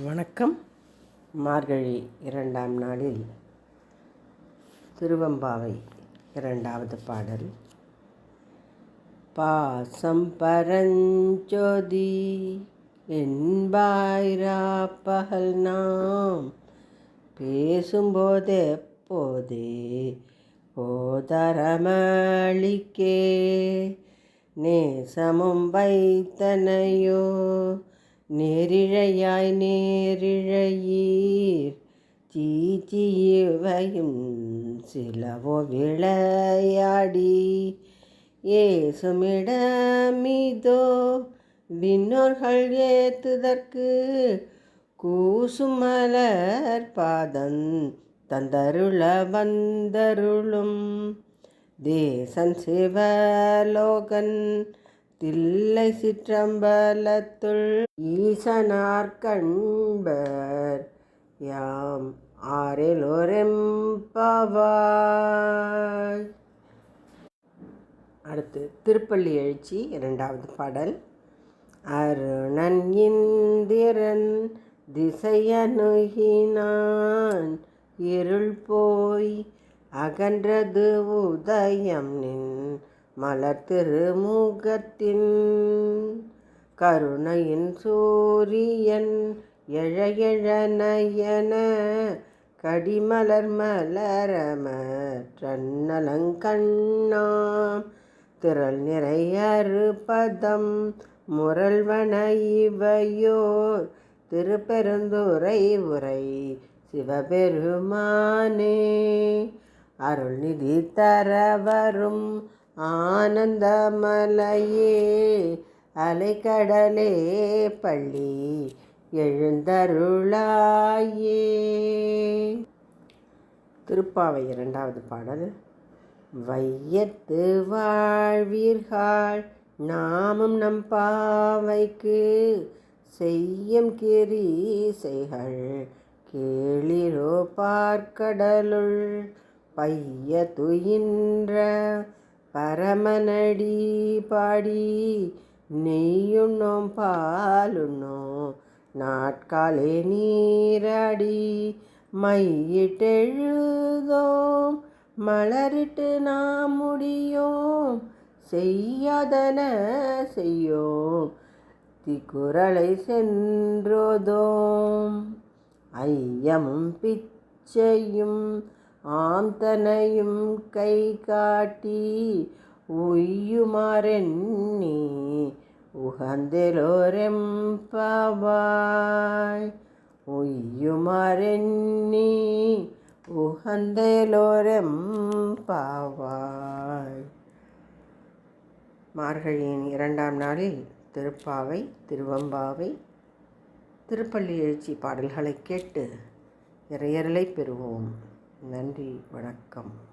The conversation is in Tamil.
வணக்கம். மார்கழி இரண்டாம் நாளில் திருவம்பாவை இரண்டாவது பாடல். பாசம் பரஞ்சோதி என்பாயிரா பகல் நாம் பேசும்போதே போதே போதரமளிக்கே நேசமும் வைத்தனையோ நேரிழையாய் நேரிழையீர். சீச்சியவையும் சிலவோ விளையாடி ஏசுமிடமிதோ விண்ணோர்கள் ஏத்துதற்கு கூசுமலர் பாதம் தந்தருள வந்தருளும். தேசன் சிவலோகன் தில்லை சிற்றம்பலத்துள் ஈசனார் கண்பர் யாம் ஆறிலோரெம்பவாய். அடுத்து திருப்பள்ளி எழுச்சி இரண்டாவது பாடல். அருணன் இந்திரன் திசையனுகினான் இருள் போய் அகன்றது உதயம் நின் மலர் திருமுகத்தின் கருணையின் சூரியன் எழ எழ நயன கடிமலர் மலரமற்றன்னலங்கண்ணாம் திரள் நிறையறுபதம் முரல்வன இவையோர். திருப்பெருந்துரை உரை சிவபெருமானே. அருள்நிதி தர வரும் ஆனந்தமலையே அலைக்கடலே பள்ளி எழுந்தருளாயே. திருப்பாவை இரண்டாவது பாடல். வையத்து வாழ்வீர்கள் நாமும் நம் பாவைக்கு செய்யும் கிரீசைகள் கேளிரோ பார்க்கடலுள் பைய துயின்ற பரமனடி பாடி நெய்யுண்ணோம் பாலுண்ணோம் நாட்காலே நீராடி மையிட்டெழுதோம் மலரிட்டு நாம் முடியோம் செய்யாதன செய்யோம் திக்குறளை சென்றோதோம் ஐயமும் பிச்சையும் ஆம்தனையும் கை காட்டி உய்யுமாறெண்ணி உகந்தெலோரெம்பாவாய். உய்யுமாறெண்ணி உகந்தெலோரெம்பாவாய். மார்கழியின் இரண்டாம் நாளில் திருப்பாவை திருவம்பாவை திருப்பள்ளி எழுச்சி பாடல்களை கேட்டு இறையரலை பெறுவோம். நன்றி வணக்கம்.